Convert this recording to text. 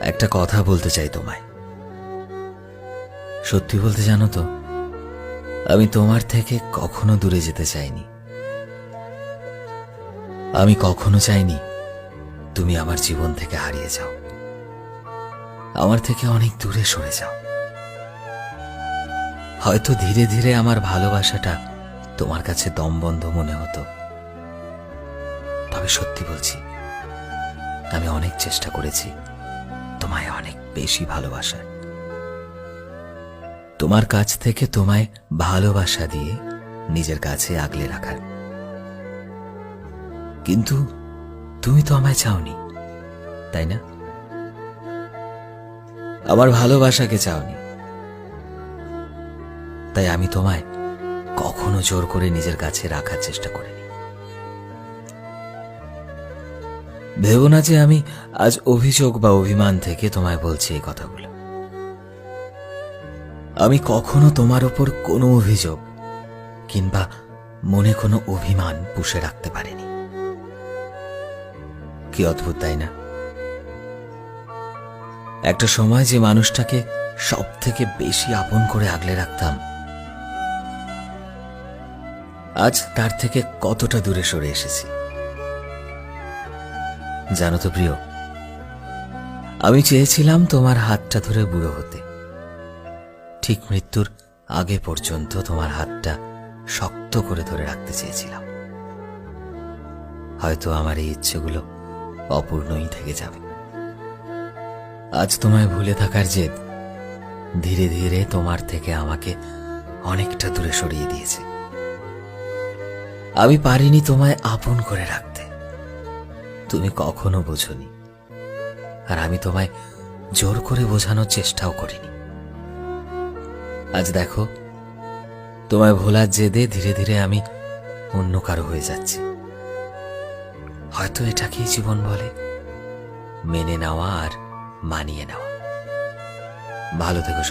একটা কথা বলতে চাই তোমায়। সত্যি বলতে জানো তো, আমি তোমার থেকে কখনো দূরে যেতে চাইনি। আমি কখনো চাইনি তুমি আমার জীবন থেকে হারিয়ে যাও। আমার থেকে অনেক দূরে সরে যাও। হয়তো ধীরে ধীরে আমার ভালোবাসাটা তোমার কাছে দমবন্ধ মনে হতো। তবে সত্যি বলছি, আমি অনেক চেষ্টা করেছি। তোমায় অনেক বেশি ভালোবাসার তোমার কাছ থেকে তোমায় ভালোবাসা দিয়ে নিজের কাছে আগলে রাখার কিন্তু তুমি তো আমায় চাওনি, তাই না? আমার ভালোবাসাকে চাওনি। তাই আমি তোমায় কখনো জোর করে নিজের কাছে রাখার চেষ্টা করিনি। ভেবো না যে আমি আজ অভিযোগ বা অভিমান থেকে তোমায় বলছি এই কথাগুলো। আমি কখনো তোমার ওপর কোনো অভিযোগ কিংবা মনে কোনো অভিমান পুষে রাখতে পারিনি। কি অদ্ভুত, তাই না? একটা সময় যে মানুষটাকে সব থেকে বেশি আপন করে আগলে রাখতাম, আজ তার থেকে কতটা দূরে সরে এসেছি। জানো তো প্রিয়, আমি চেয়েছিলাম তোমার হাতটা ধরে বুড়ো হতে। ঠিক মৃত্যুর আগে পর্যন্ত তোমার হাতটা শক্ত করে ধরে রাখতে চেয়েছিলাম। হয়তো আমার এই ইচ্ছেগুলো অপূর্ণই থেকে যাবে। আজ তোমায় ভুলে থাকার জেদ ধীরে ধীরে তোমার থেকে আমাকে অনেকটা দূরে সরিয়ে দিয়েছে। আমি পারিনি তোমায় আপন করে রাখতে। তুমি কখনো বোঝনি। আর আমি তোমায় জোর করে বোঝানোর চেষ্টাও করিনি। আজ দেখো, তোমায় ভোলার জেদে ধীরে ধীরে আমি অন্য কারও হয়ে যাচ্ছি। হয়তো এটাকেই জীবন বলে, মেনে নেওয়া আর মানিয়ে নেওয়া। ভালো থেকো